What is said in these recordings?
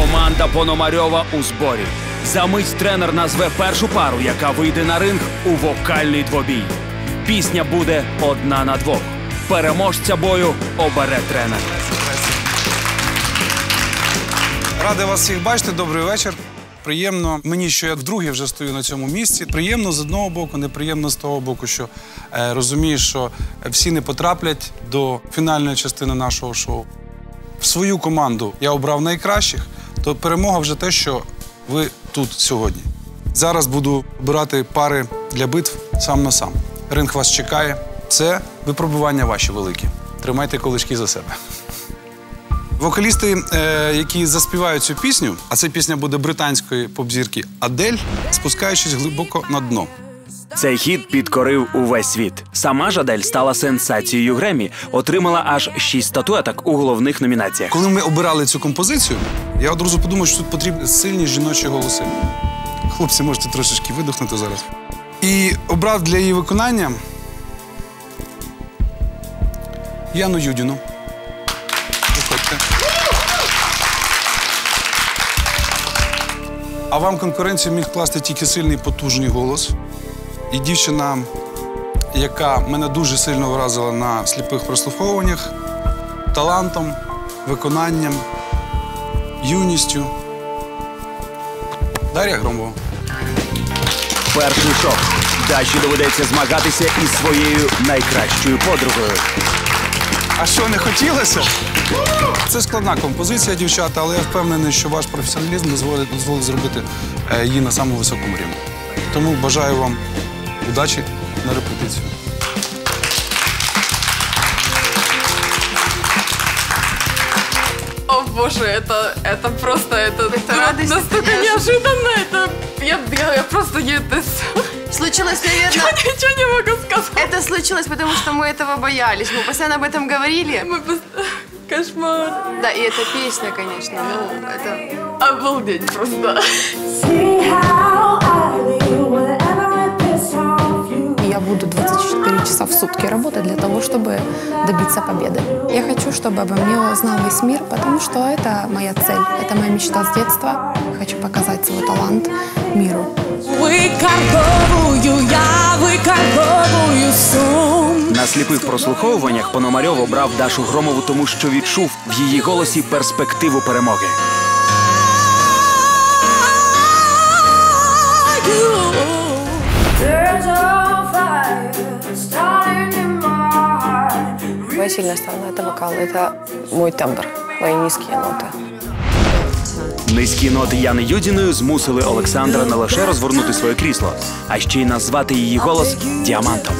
Команда Пономарьова у зборі. За мить тренер назве першу пару, яка вийде на ринг у вокальний двобій. Пісня буде одна на двох. Переможця бою обере тренер. Радий вас всіх бачити. Добрий вечір. Приємно мені, що я вдруге вже стою на цьому місці. Приємно з одного боку, неприємно з того боку, що е, розумієш, що всі не потраплять до фінальної частини нашого шоу. В свою команду я обрав найкращих, то перемога вже те, що ви тут сьогодні. Зараз буду обирати пари для битв сам на сам. Ринг вас чекає. Це випробування ваші великі. Тримайте колишки за себе. Вокалісти, е, які заспівають цю пісню, а ця пісня буде британської поп-зірки Адель, спускаючись глибоко на дно. Цей хіт підкорив увесь світ. Сама Жадель стала сенсацією Гремі, отримала аж шість статуеток у головних номінаціях. Коли ми обирали цю композицію, я одразу подумав, що тут потрібні сильні жіночі голоси. Хлопці, можете трошечки видихнути зараз. І обрав для її виконання Яну Юдіну. А вам конкуренцію міг класти тільки сильний потужний голос. І дівчина, яка мене дуже сильно вразила на сліпих прослуховуваннях, талантом, виконанням, юністю. Дар'я Громова. Перший шок. Дачі доведеться змагатися із своєю найкращою подругою. А що не хотілося? Це складна композиція, дівчата, але я впевнений, що ваш професіоналізм дозволить, дозволить зробити е, її на самому високому рівні. Тому бажаю вам удачі на репетицію. О боже, это, это просто, это, радость настолько неожиданно, это, я, я, я просто не, это, Случилось, я наверное, ничего не могу сказать. это случилось, потому что мы этого боялись. Мы постоянно об этом говорили. Мы просто- Кошмар. Да, и эта песня, конечно, ну, это... Обалдеть просто. буду 24 часа в сутки работать для того, чтобы добиться победы. Я хочу, чтобы обо мне узнал весь мир, потому что это моя цель, это моя мечта с детства. Хочу показать свой талант миру. Викарбовую, я викарбовую сум. На сліпих прослуховуваннях Пономарьов обрав Дашу Громову, тому що відчув в її голосі перспективу перемоги. Моя сильная сторона – это вокал, это мой тембр, мои низкие ноты. Низькі ноти Яни Юдіною змусили Олександра не лише розвернути своє крісло, а ще й назвати її голос діамантом.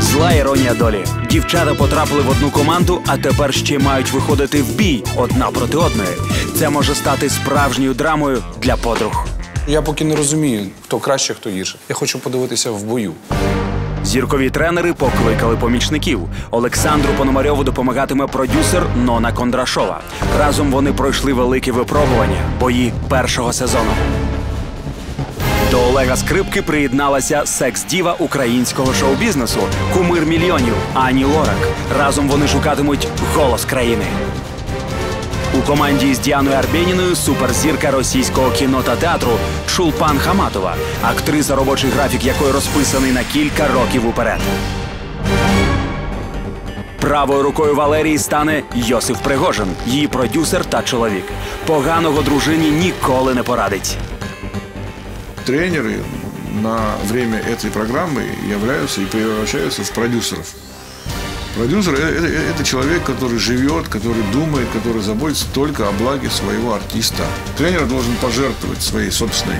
Зла іронія долі. Дівчата потрапили в одну команду, а тепер ще й мають виходити в бій одна проти одної. Це може стати справжньою драмою для подруг. Я поки не розумію, хто краще, хто гірше. Я хочу подивитися в бою. Зіркові тренери покликали помічників. Олександру Пономарьову допомагатиме продюсер Нона Кондрашова. Разом вони пройшли велике випробування бої першого сезону. До Олега Скрипки приєдналася секс-діва українського шоу-бізнесу, кумир мільйонів Ані Лорак. Разом вони шукатимуть голос країни. У команді з Діаною Арбєніною суперзірка російського кіно та театру Чулпан Хаматова, актриса, робочий графік якої розписаний на кілька років уперед. Правою рукою Валерії стане Йосиф Пригожин, її продюсер та чоловік. Поганого дружині ніколи не порадить. тренеры на время этой программы являются и превращаются в продюсеров. Продюсер э- это, это человек, который живет, который думает, который заботится только о благе своего артиста. Тренер должен пожертвовать своей собственной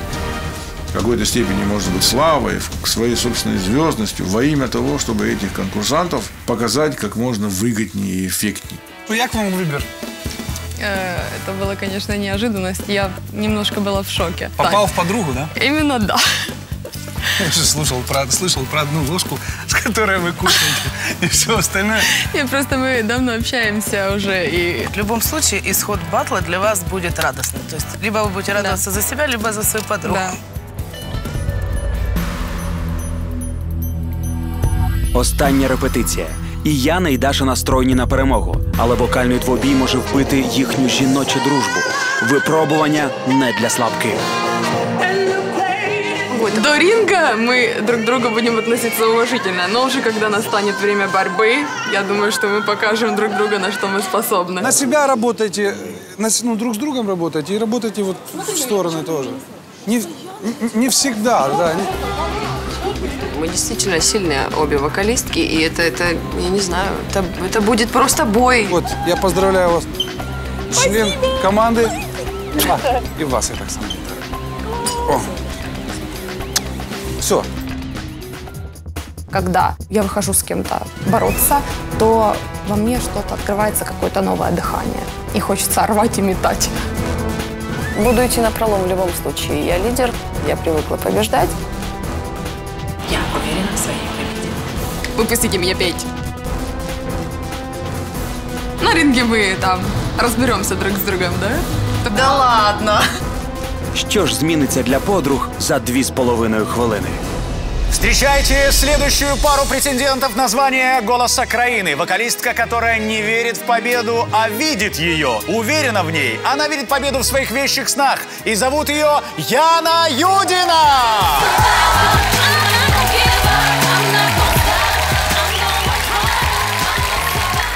в какой-то степени, может быть, славой, своей собственной звездностью во имя того, чтобы этих конкурсантов показать как можно выгоднее и эффектнее. Ну як вам вибір? Э, Это было, конечно, неожиданность. Я немножко была в шоке. Попав в подругу, да? Именно да. Я же слушал про, слышал про одну ложку, с которой вы кушаете, и все остальное. И просто мы давно общаемся уже, и В любом случае, исход батла для вас будет радостным. То есть, либо вы будете радоваться за себя, либо за свою подругу. да. Остання репетиція. І Яна і Даша настроєні на перемогу, але вокальний двобій може вбити їхню жіночу дружбу. Випробування не для слабких. До ринга мы друг к другу будем относиться уважительно, но уже когда настанет время борьбы, я думаю, что мы покажем друг друга, на что мы способны. На себя работайте, на с- ну, друг с другом работайте и работайте вот в стороны тоже. Не, не всегда, да. Мы действительно сильные обе вокалистки, и это, это я не знаю, это, это будет просто бой. Вот, я поздравляю вас, член команды. А, и вас я так само. О. Все, Когда я выхожу с кем-то бороться, то во мне что-то открывается, какое-то новое дыхание. И хочется рвать и метать. Буду идти на пролом в любом случае. Я лидер, я привыкла побеждать. Выпустите меня петь. На ринге мы там разберемся друг с другом, да? Да ладно. Що ж зміниться для подруг за дві з половиною хвилини? Встречайте следующую пару претендентов на звание «Голоса Краины». Вокалистка, которая не верит в победу, а видит ее. Уверена в ней. Она видит победу в своих вещих снах. И зовут ее Яна Юдина.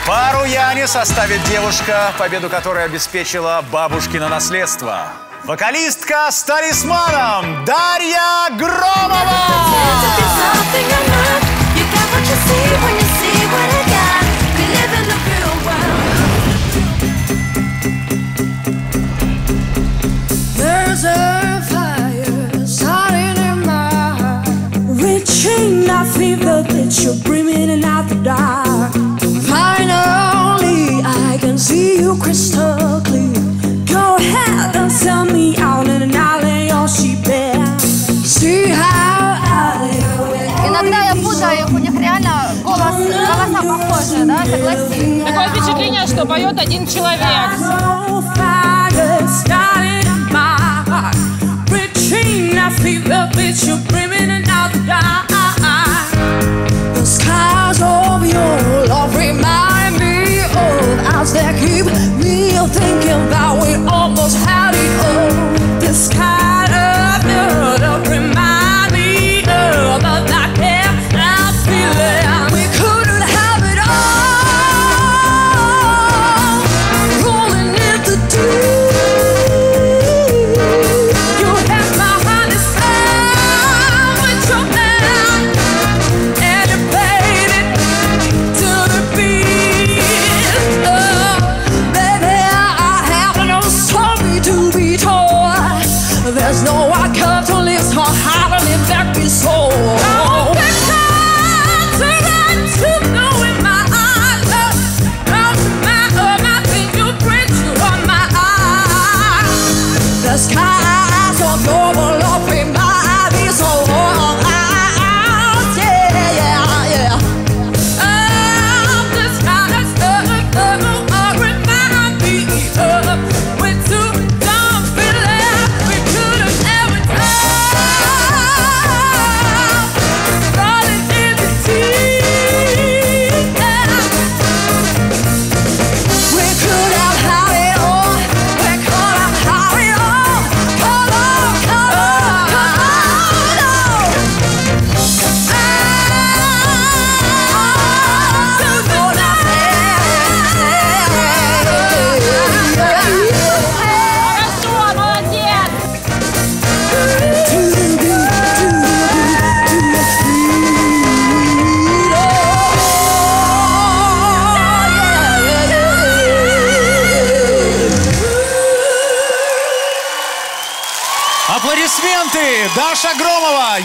Пару Яне составит девушка, победу которой обеспечила бабушкино наследство. Вокалистка с талисманом Дарья Громова! There's a fire starting in my heart. Reaching that fever that you're breathing out the dark. Finally, I can see you crystal clear. Go ahead and sell me out in an alley, or she bear. See how I Иногда я путаю, у них реально голос, голоса похожи, да, согласись. Такое впечатление, что поет один человек. Thinking that we almost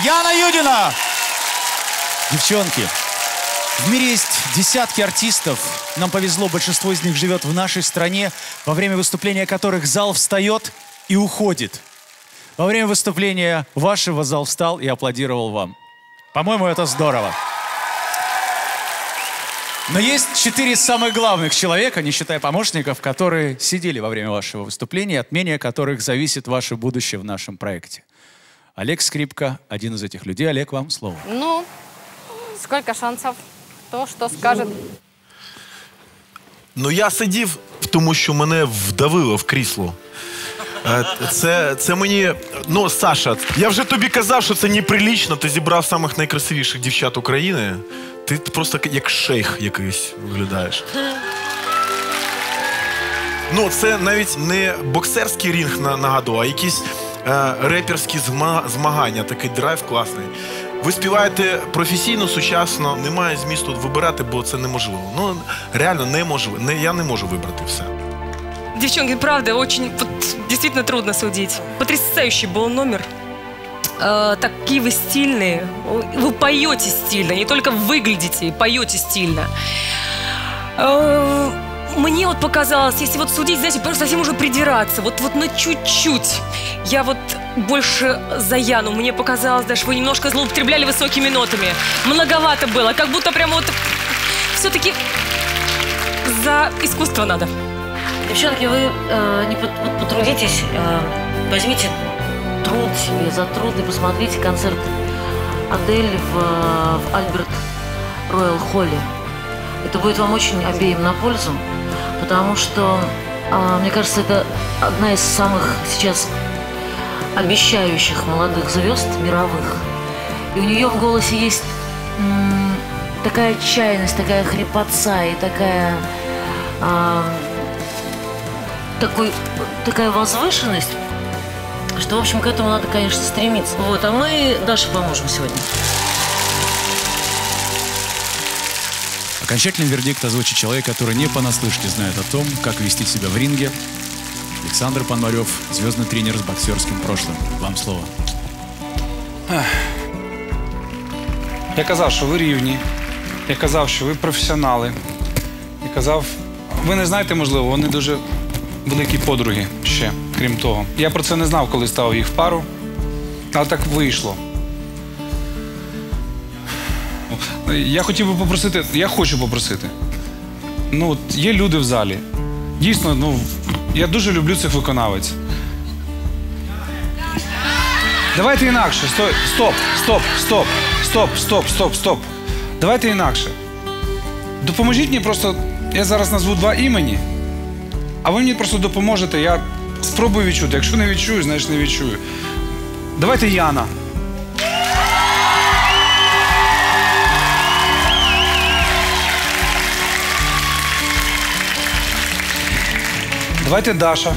Яна Юдина. Девчонки, в мире есть десятки артистов. Нам повезло, большинство из них живет в нашей стране, во время выступления которых зал встает и уходит. Во время выступления вашего зал встал и аплодировал вам. По-моему, это здорово. Но есть четыре самых главных человека, не считая помощников, которые сидели во время вашего выступления, от мнения которых зависит ваше будущее в нашем проекте. Олег Скрипка – один из этих людей. Олег, вам слово. Ну, сколько шансов? то, что скажет Ну я сидів, тому що мене вдавило в крісло. Е, Це, це мені. Ну, Саша, я вже тобі казав, що це неприлічно. Ти зібрав самих найкрасивіших дівчат України. Ти просто як шейх якийсь виглядаєш. Ну, це навіть не боксерський рінг на- нагадував, а якісь е, реперські зма- змагання, такий драйв класний. Ви співаєте професійно, сучасно, немає змісту вибирати, бо це неможливо. Ну, реально неможливо. Не, я не можу вибрати все. Девчонки, правда, очень, вот, действительно трудно судить. Потрясающий был номер. Э, такие вы стильные. Вы поете стильно, не только выглядите, поете стильно. Э, мне вот показалось, если вот судить, знаете, просто совсем уже придираться, вот, вот на чуть-чуть. Я вот больше за Яну. Мне показалось, даже вы немножко злоупотребляли высокими нотами. Многовато было, как будто прям вот все-таки за искусство надо. Девчонки, вы э, не потрудитесь, э, возьмите труд себе за труд и посмотрите концерт Адель в, э, в Альберт Роyal Холле. Это будет вам очень обеим на пользу, потому что, а, мне кажется, это одна из самых сейчас обещающих молодых звезд мировых. И у нее в голосе есть такая отчаянность, такая хрипотца и такая а, такой, такая возвышенность, что, в общем, к этому надо, конечно, стремиться. Вот, а мы Даше поможем сегодня. Окончательный вердикт озвучит человек, который не понаслышке знает о том, как вести себя в ринге. Александр Пономарев, звездный тренер с боксерским прошлым. Вам слово. Ех. Я казав, що ви рівні. Я казав, що ви професіонали. Я казав, ви не знаєте, можливо, вони дуже великі подруги ще, крім того. Я про це не знав, коли ставив їх в пару, але так вийшло. Я хотів би попросити, я хочу попросити. Ну, от є люди в залі. Дійсно, ну, я дуже люблю цих виконавець. Давайте інакше. Стоп, стоп, стоп, стоп, стоп, стоп, стоп. Давайте інакше. Допоможіть мені просто. Я зараз назву два імені, а ви мені просто допоможете. Я спробую відчути. Якщо не відчую, значить не відчую. Давайте Яна. Давайте Даша.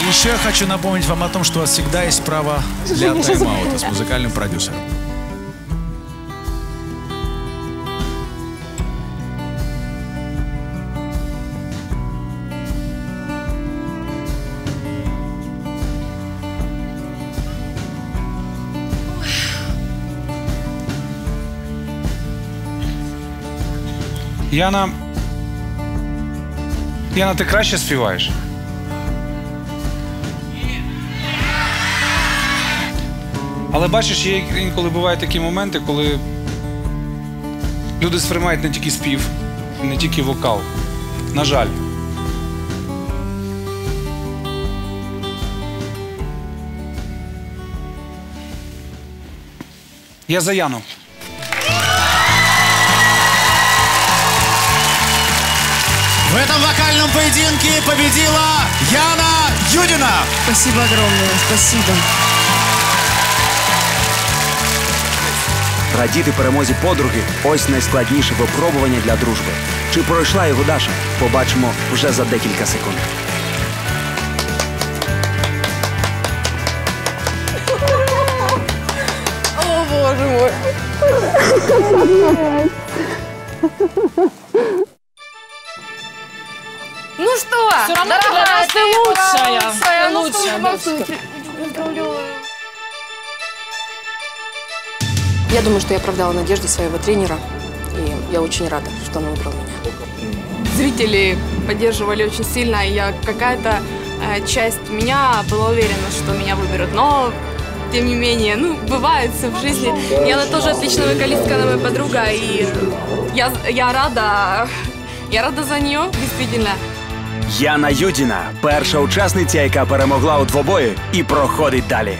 И еще я хочу напомнить вам о том, что у вас всегда есть право для тайм-аута с музыкальным продюсером. Яна. Яна, ти краще співаєш? Але бачиш, є інколи бувають такі моменти, коли люди сприймають не тільки спів, не тільки вокал. На жаль. Я за Яну. В этом вокальном поединке победила Яна Юдина. Спасибо огромное, спасибо. Радіти перемозі подруги ось найскладніше випробування для дружби. Чи пройшла його Даша? Побачимо вже за декілька секунд. О, боже мой. Ну что, Все равно дорогая, ты, ты лучшая. Ты ну, ну, лучшая, ну, что, лучшая да. Я думаю, что я оправдала надежды своего тренера. И я очень рада, что она выбрала меня. Зрители поддерживали очень сильно. И я какая-то э, часть меня была уверена, что меня выберут. Но тем не менее, ну, бывает все в жизни. И она тоже отличная вокалистка, она моя подруга, и я, я рада, я рада за нее, действительно. Яна Юдіна, перша учасниця, яка перемогла у двобої і проходить далі.